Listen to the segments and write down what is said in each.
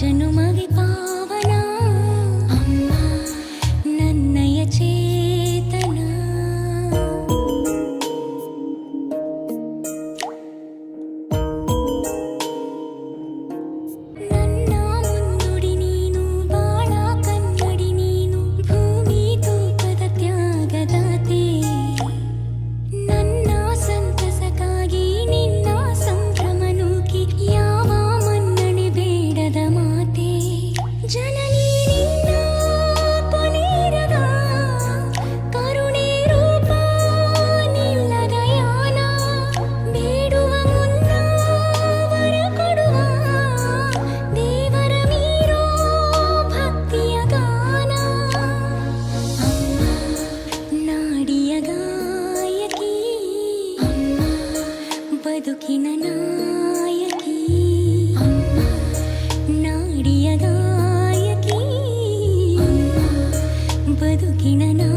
जनुमविपा ಬದುಕಿನ ನಾಯಕಿ ಅಮ್ಮ ನಾಡಿಯ ನಾಯಕಿ ಬದುಕಿನ ನಾಯಕಿ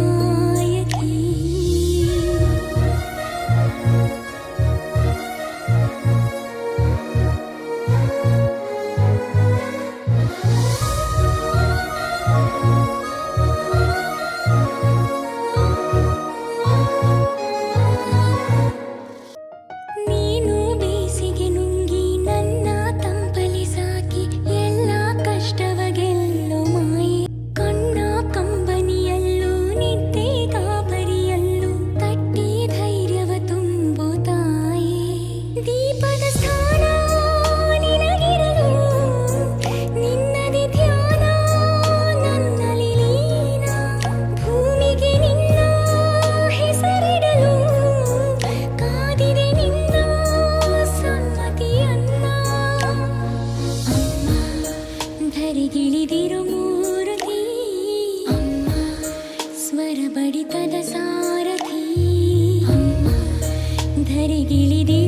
അരികിലിതീ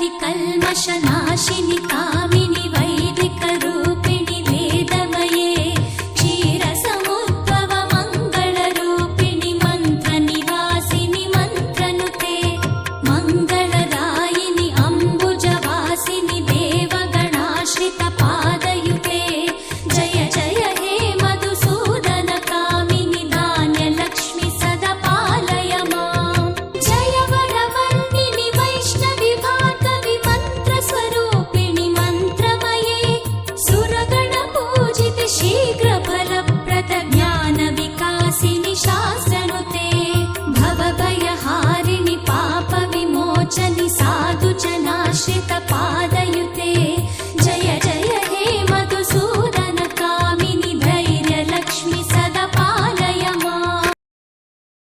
लिकल्मशनाशिलिका